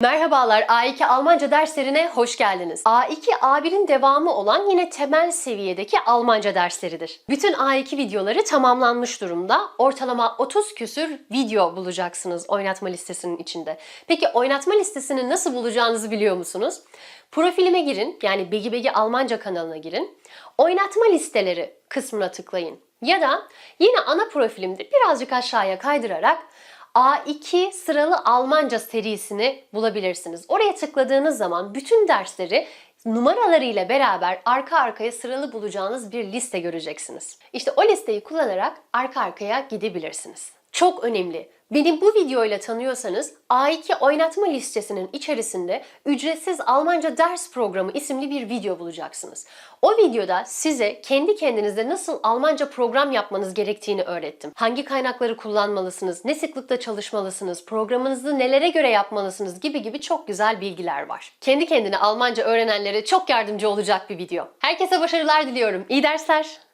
Merhabalar, A2 Almanca derslerine hoş geldiniz. A2, A1'in devamı olan yine temel seviyedeki Almanca dersleridir. Bütün A2 videoları tamamlanmış durumda. Ortalama 30 küsür video bulacaksınız oynatma listesinin içinde. Peki oynatma listesini nasıl bulacağınızı biliyor musunuz? Profilime girin, yani Begi Begi Almanca kanalına girin. Oynatma listeleri kısmına tıklayın. Ya da yine ana profilimde birazcık aşağıya kaydırarak A2 sıralı Almanca serisini bulabilirsiniz. Oraya tıkladığınız zaman bütün dersleri numaralarıyla beraber arka arkaya sıralı bulacağınız bir liste göreceksiniz. İşte o listeyi kullanarak arka arkaya gidebilirsiniz. Çok önemli. Beni bu videoyla tanıyorsanız A2 oynatma listesinin içerisinde ücretsiz Almanca ders programı isimli bir video bulacaksınız. O videoda size kendi kendinize nasıl Almanca program yapmanız gerektiğini öğrettim. Hangi kaynakları kullanmalısınız, ne sıklıkta çalışmalısınız, programınızı nelere göre yapmalısınız gibi gibi çok güzel bilgiler var. Kendi kendine Almanca öğrenenlere çok yardımcı olacak bir video. Herkese başarılar diliyorum. İyi dersler.